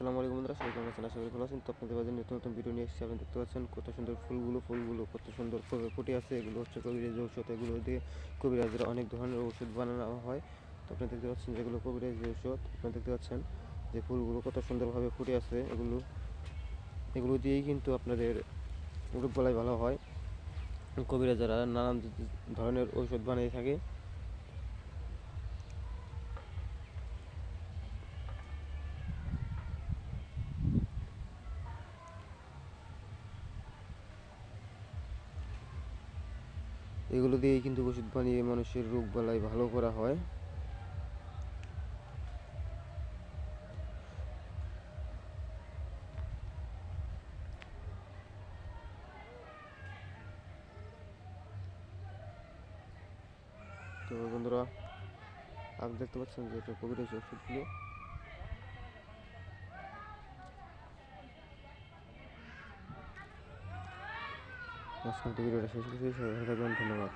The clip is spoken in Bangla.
আসসালামু আলাইকুম বন্ধুরা, সবাই কেমন আছেন? আশা করি ভালো আছেন। তো আপনাদের মাঝে নতুন নতুন ভিডিও নিয়ে এসেছি। আপনি দেখতে পাচ্ছেন কত সুন্দর ফুলগুলো ফুলগুলো কত সুন্দর ফুটে আছে। এগুলো হচ্ছে কবিরাজ ঔষধ। এগুলো দিয়ে কবিরাজরা অনেক ধরনের ওষুধ বানানো হয়। তো আপনি দেখতে পাচ্ছেন যেগুলো কবিরাজ ঔষধ। আপনি দেখতে পাচ্ছেন যে ফুলগুলো কত সুন্দরভাবে ফুটে আছে এগুলো। এগুলো দিয়েই কিন্তু আপনাদের রোগ গলায় ভালো হয়। কবিরাজারা নানান ধরনের ঔষধ বানিয়ে থাকে। এগুলো দিয়েই কিন্তু ওষুধ বানিয়ে মানুষের রোগ বালাই ভালো করা হয়। তো বন্ধুরা, আপনি দেখতে পাচ্ছেন যে এটা কবিরাজ ওষুধগুলো। আজকের ভিডিওটা শেষ করছি। সবাই থাকবেন ধন্যবাদ।